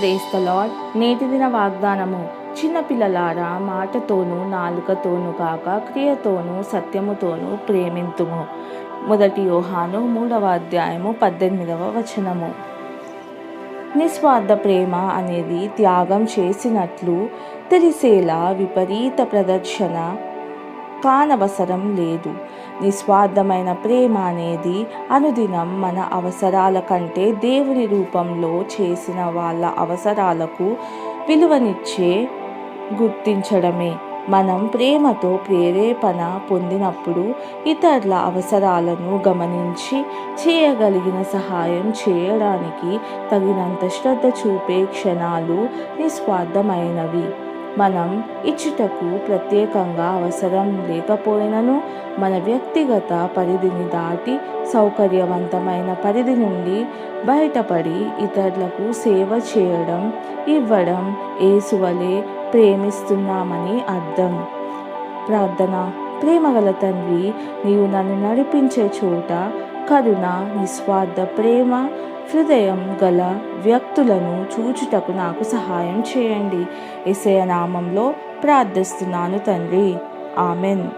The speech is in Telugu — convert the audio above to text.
ప్రేస్త లార్డ్ నేటి దిన వాగ్దానము. చిన్నపిల్లలారా మాటతోనూ నాలుకతోనూ కాక క్రియతోనూ సత్యముతోనూ ప్రేమింతుము. మొదటి యోహాను మూడవ అధ్యాయము పద్దెనిమిదవ వచనము. నిస్వార్థ ప్రేమ అనేది త్యాగం చేసినట్లు తెలిసేలా విపరీత ప్రదర్శన కానవసరం లేదు. నిస్వార్థమైన ప్రేమ అనేది అనుదినం మన అవసరాల కంటే దేవుని రూపంలో చేసిన వాళ్ళ అవసరాలకు విలువనిచ్చే గుర్తించడమే. మనం ప్రేమతో ప్రేరేపణ పొందినప్పుడు ఇతరుల అవసరాలను గమనించి చేయగలిగిన సహాయం చేయడానికి తగినంత శ్రద్ధ చూపే క్షణాలు నిస్వార్థమైనవి. మనం ఇచ్చుటకు ప్రత్యేకంగా అవసరం లేకపోయినను మన వ్యక్తిగత పరిధిని దాటి సౌకర్యవంతమైన పరిధి నుండి బయటపడి ఇతరులకు సేవ చేయడం ఇవ్వడం ఏసువలే ప్రేమిస్తున్నామని అర్థం. ప్రార్థన. ప్రేమగల తండ్రి నీవు నన్ను నడిపించే చోట కరుణ నిస్వార్థ ప్రేమ హృదయం గల వ్యక్తులను చూచుటకు నాకు సహాయం చేయండి. ఎసయ నామంలో ప్రార్థిస్తున్నాను తండ్రి. ఆమెన్.